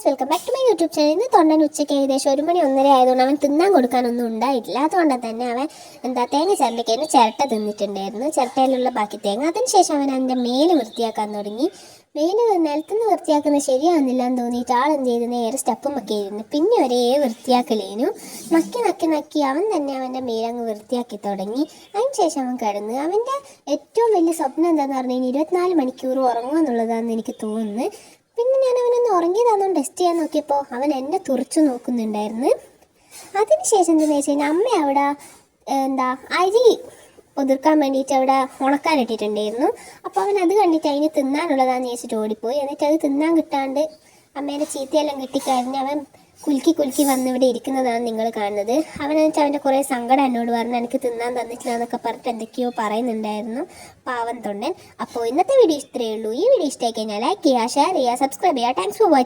Guys welcome back to my YouTube channel ഇന്ന് തൊണ്ടൻ ഉച്ചയ്ക്ക് ഏകദേശം ഒരു മണി ഒന്നര ആയതുകൊണ്ട് അവൻ തിന്നാൻ കൊടുക്കാനൊന്നും ഉണ്ടായിട്ടില്ല. അതുകൊണ്ട് തന്നെ അവൻ എന്താ തേങ്ങ ചിരണ്ടിക്കഴിഞ്ഞ് ചിരട്ട തിന്നിട്ടുണ്ടായിരുന്നു. ചിരട്ടയിലുള്ള ബാക്കി തേങ്ങ. അതിനുശേഷം അവൻ അതിന്റെ മേൽ വൃത്തിയാക്കാൻ തുടങ്ങി. മേൽ നിലത്തുനിന്ന് വൃത്തിയാക്കുന്നത് ശരിയാവുന്നില്ല എന്ന് തോന്നിയിട്ട് ആൾ എന്ത് ചെയ്ത്? നേരെ സ്റ്റെപ്പും ഒക്കെ ഇരുന്നു. പിന്നെ ഒരേ വൃത്തിയാക്കലേനു. നക്കി നക്കി നക്കി അവൻ തന്നെ അവന്റെ മേലങ്ങ് വൃത്തിയാക്കി തുടങ്ങി. അതിനുശേഷം അവൻ കിടന്നു അവന്റെ ഏറ്റവും വലിയ സ്വപ്നം എന്താണെന്ന് പറഞ്ഞു കഴിഞ്ഞാൽ ഇരുപത്തിനാല് മണിക്കൂർ ഉറങ്ങുക എന്നുള്ളതാണെന്ന് എനിക്ക് തോന്നുന്നു. പിന്നെ ഞാൻ അവനൊന്ന് ഉറങ്ങിയതാണോ ടെസ്റ്റ് ചെയ്യാൻ നോക്കിയപ്പോൾ അവൻ എന്നെ തുറച്ചു നോക്കുന്നുണ്ടായിരുന്നു. അതിനുശേഷം എന്താണെന്ന് വെച്ച് കഴിഞ്ഞാൽ അമ്മ അവിടെ എന്താ അരി ഒതുക്കാൻ വേണ്ടിയിട്ട് അവിടെ ഉണക്കാൻ ഇട്ടിട്ടുണ്ടായിരുന്നു. അപ്പോൾ അവൻ അത് കണ്ടിട്ട് അതിന് തിന്നാനുള്ളതാണെന്ന് ചോദിച്ചിട്ട് ഓടിപ്പോയി. എന്നിട്ട് അത് തിന്നാൻ കിട്ടാണ്ട് അമ്മേന്റെ ചീത്തയെല്ലാം കിട്ടിക്കഴിഞ്ഞ് അവൻ കുലുക്കി കുലുക്കി വന്ന് ഇവിടെ ഇരിക്കുന്നതാണ് നിങ്ങൾ കാണുന്നത്. എന്നിട്ട് അവന്റെ കുറേ സങ്കടം എന്നോട് പറഞ്ഞു എനിക്ക് തിന്നാൻ തന്നിട്ടില്ല എന്നൊക്കെ പറഞ്ഞിട്ട് എന്തൊക്കെയോ പറയുന്നുണ്ടായിരുന്നു പാവം തൊണ്ടൻ. അപ്പോൾ ഇന്നത്തെ വീഡിയോ ഇത്രയേ ഉള്ളൂ. ഈ വീഡിയോ ഇഷ്ടമായി കഴിഞ്ഞാൽ ലൈക്ക് ചെയ്യുക ഷെയർ ചെയ്യുക സബ്സ്ക്രൈബ് ചെയ്യുക. Thanks for watching